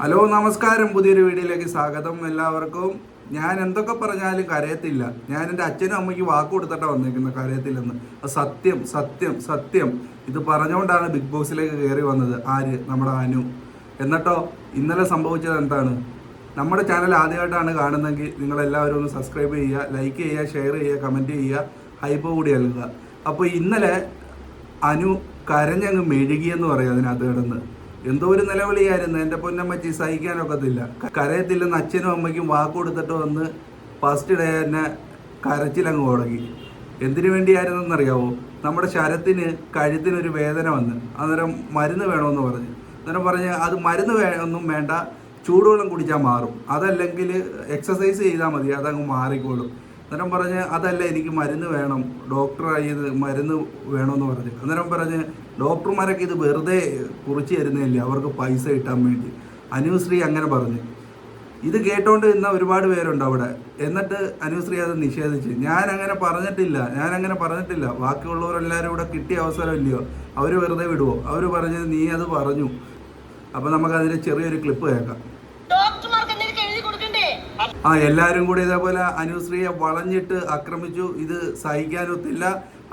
Hello നമസ്കാരം. പുതിയൊരു വീഡിയോയിലേക്ക് സ്വാഗതം എല്ലാവർക്കും. ഞാൻ എന്തൊക്കെ പറഞ്ഞാലും കരയത്തില്ല. ഞാൻ എന്റെ അച്ഛനും അമ്മയ്ക്ക് വാക്ക് കൊടുത്തിട്ടാണ് വന്നിരിക്കുന്നത് കരയത്തില്ലെന്ന്. സത്യം സത്യം സത്യം. ഇത് പറഞ്ഞുകൊണ്ടാണ് ബിഗ് ബോസിലേക്ക് കയറി വന്നത്. ആര്? നമ്മുടെ അനു. എന്നിട്ടോ ഇന്നലെ സംഭവിച്ചത് എന്താണ്? നമ്മുടെ ചാനൽ ആദ്യമായിട്ടാണ് കാണുന്നതെങ്കിൽ നിങ്ങളെല്ലാവരും ഒന്ന് സബ്സ്ക്രൈബ് ചെയ്യുക ലൈക്ക് ചെയ്യുക ഷെയർ ചെയ്യുക കമന്റ് ചെയ്യുക ഹൈപ്പ് കൂടി നൽകുക. അപ്പോൾ ഇന്നലെ അനു കരഞ്ഞങ്ങ് മെഴുകിയെന്ന് പറയും അതിനകത്ത് കിടന്ന്. എന്തോ ഒരു നിലവിളിയായിരുന്നു. എന്റെ പൊന്നമ്മച്ചി സഹിക്കാനൊക്കത്തില്ല കരയത്തില്ലെന്ന് അച്ഛനും അമ്മയ്ക്കും വാക്ക് കൊടുത്തിട്ട് വന്ന് ഫസ്റ്റ് ഡേ തന്നെ കരച്ചിലങ്ങ് തുടങ്ങി എന്തിനു വേണ്ടിയായിരുന്നെന്നറിയാവോ? നമ്മുടെ ശരത്തിന് കഴുത്തിനൊരു വേദന വന്ന്. അന്നേരം മരുന്ന് വേണമെന്ന് പറഞ്ഞു. അന്നേരം പറഞ്ഞ് അത് മരുന്ന് ഒന്നും വേണ്ട. ചൂടുവെള്ളം കുടിച്ചാൽ മാറും. അതല്ലെങ്കിൽ എക്സസൈസ് ചെയ്താൽ മതി. അതങ്ങ് മാറിക്കോളും. അന്നേരം പറഞ്ഞ് അതല്ല എനിക്ക് മരുന്ന് വേണം ഡോക്ടർ ഇത് മരുന്ന് വേണമെന്ന് പറഞ്ഞ്. അന്നേരം പറഞ്ഞ് ഡോക്ടർമാരൊക്കെ ഇത് വെറുതെ കുറിച്ച് തരുന്നില്ല അവർക്ക് പൈസ കിട്ടാൻ വേണ്ടി. അനുശ്രീ അങ്ങനെ പറഞ്ഞു. ഇത് കേട്ടോണ്ട് ഇന്ന ഒരുപാട് പേരുണ്ട് അവിടെ. എന്നിട്ട് അനുശ്രീ അത് നിഷേധിച്ച് ഞാൻ അങ്ങനെ പറഞ്ഞിട്ടില്ല ഞാൻ അങ്ങനെ പറഞ്ഞിട്ടില്ല. ബാക്കിയുള്ളവരെല്ലാവരും ഇവിടെ കിട്ടിയ അവസരമില്ലയോ? അവർ വെറുതെ വിടുവോ? അവർ പറഞ്ഞത് നീ അത് പറഞ്ഞു. അപ്പോൾ നമുക്ക് അതിന്റെ ചെറിയൊരു ക്ലിപ്പ് കേൾക്കാം. ആ എല്ലാവരും കൂടി ഇതേപോലെ അനുശ്രീയെ വളഞ്ഞിട്ട് ആക്രമിച്ചു. ഇത് സഹിക്കാനൊത്തില്ല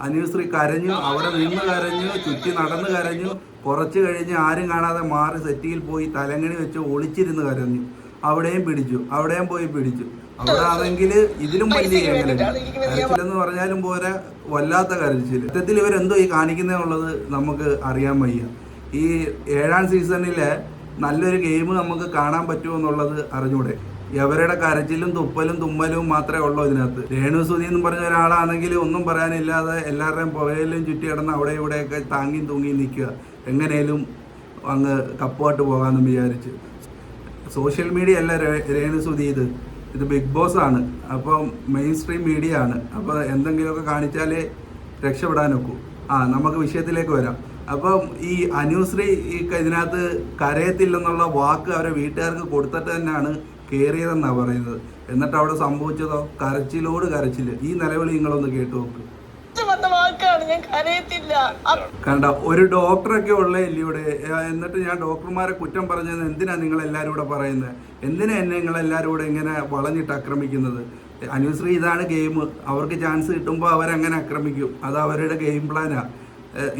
അനുശ്രീ കരഞ്ഞു അവിടെ നിന്ന് കരഞ്ഞു ചുറ്റി നടന്ന് കരഞ്ഞു. കുറച്ച് കഴിഞ്ഞ് ആരും കാണാതെ മാറി സെറ്റിയിൽ പോയി തലങ്ങണി വെച്ച് ഒളിച്ചിരുന്ന് കരഞ്ഞു. അവിടെയും പിടിച്ചു അവിടെയും പോയി പിടിച്ചു. അവിടെ ആണെങ്കിൽ ഇതിലും വലിയ കരച്ചിലെന്ന് പറഞ്ഞാലും പോരാ വല്ലാത്ത കരച്ചിൽ സത്യത്തിൽ ഇവരെന്തോ ഈ കാണിക്കുന്നതെന്നുള്ളത് നമുക്ക് അറിയാൻ വയ്യ. ഈ ഏഴാം സീസണിലെ നല്ലൊരു ഗെയിം നമുക്ക് കാണാൻ പറ്റുമോ എന്നുള്ളത് അറിഞ്ഞൂടെ? എവരുടെ കരച്ചിലും തുപ്പലും തുമ്മലും മാത്രമേ ഉള്ളൂ ഇതിനകത്ത്. രേണു സുധി എന്ന് പറഞ്ഞ ഒരാളാണെങ്കിൽ ഒന്നും പറയാനില്ലാതെ എല്ലാവരുടെയും പുഴയിലും ചുറ്റി കിടന്ന് അവിടെ ഇവിടെയൊക്കെ താങ്ങിയും തൂങ്ങിയും നിൽക്കുക. എങ്ങനെയും അങ്ങ് കപ്പുമായിട്ട് പോകാമെന്ന് വിചാരിച്ച്. സോഷ്യൽ മീഡിയ അല്ല രേണുസുതി ഇത്. ഇത് ബിഗ് ബോസ് ആണ്. അപ്പം മെയിൻ സ്ട്രീം മീഡിയ ആണ്. അപ്പോൾ എന്തെങ്കിലുമൊക്കെ കാണിച്ചാലേ രക്ഷപ്പെടാനൊക്കൂ ആ നമുക്ക് വിഷയത്തിലേക്ക് വരാം. അപ്പം ഈ അനുശ്രീ ഇതിനകത്ത് കരയത്തില്ലെന്നുള്ള വാക്ക് അവരെ വീട്ടുകാർക്ക് കൊടുത്തിട്ട് തന്നെയാണ് കയറിയതെന്നാണ് പറയുന്നത്. എന്നിട്ട് അവിടെ സംഭവിച്ചതോ? കരച്ചിലോട് കരച്ചിൽ ഈ നിലവിളി നിങ്ങളൊന്ന് കേട്ടു നോക്ക്. കണ്ട ഒരു ഡോക്ടറൊക്കെ ഉള്ളേ ഇല്ല ഇവിടെ എന്നിട്ട് ഞാൻ ഡോക്ടർമാരെ കുറ്റം പറഞ്ഞത് എന്തിനാ നിങ്ങൾ എല്ലാവരും കൂടെ പറയുന്നത് എന്തിനാ എന്നെ നിങ്ങൾ എല്ലാവരും കൂടെ ഇങ്ങനെ വളഞ്ഞിട്ട് ആക്രമിക്കുന്നത്? അനുശ്രീ ഇതാണ് ഗെയിം. അവർക്ക് ചാൻസ് കിട്ടുമ്പോൾ അവരങ്ങനെ ആക്രമിക്കും. അത് അവരുടെ ഗെയിം പ്ലാനാ.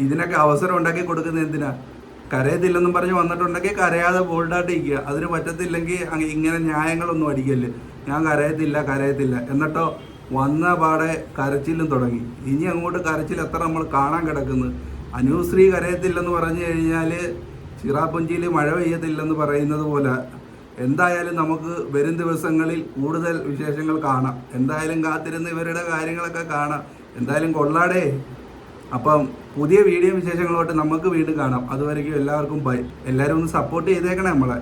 ഇതിനൊക്കെ അവസരം ഉണ്ടാക്കി കൊടുക്കുന്നത് എന്തിനാ? കരയത്തില്ലെന്നും പറഞ്ഞ് വന്നിട്ടുണ്ടെങ്കിൽ കരയാതെ ബോൾഡായിട്ട് ഇരിക്കുക അതിന് പറ്റത്തില്ലെങ്കിൽ ഇങ്ങനെ ന്യായങ്ങളൊന്നും അടിക്കല്ല്. ഞാൻ കരയത്തില്ല കരയത്തില്ല. എന്നിട്ടോ വന്ന പാടെ കരച്ചിലും തുടങ്ങി. ഇനി അങ്ങോട്ട് കരച്ചിൽ എത്ര നമ്മൾ കാണാൻ കിടക്കുന്നത് അനുശ്രീ കരയത്തില്ലെന്ന് പറഞ്ഞു കഴിഞ്ഞാൽ ചിറാപ്പുഞ്ചിയിൽ മഴ പെയ്യത്തില്ലെന്ന് പറയുന്നത് പോലെ. എന്തായാലും നമുക്ക് വരും ദിവസങ്ങളിൽ കൂടുതൽ വിശേഷങ്ങൾ കാണാം. എന്തായാലും കാത്തിരുന്ന് ഇവരുടെ കാര്യങ്ങളൊക്കെ കാണാം. എന്തായാലും കൊള്ളാടേ. അപ്പം പുതിയ വീഡിയോ വിശേഷങ്ങളോട്ട് നമുക്ക് വീണ്ടും കാണാം. അതുവരെയ്ക്കും എല്ലാവർക്കും ബൈ എല്ലാവരും ഒന്ന് സപ്പോർട്ട് ചെയ്തേക്കണേ നമ്മളെ.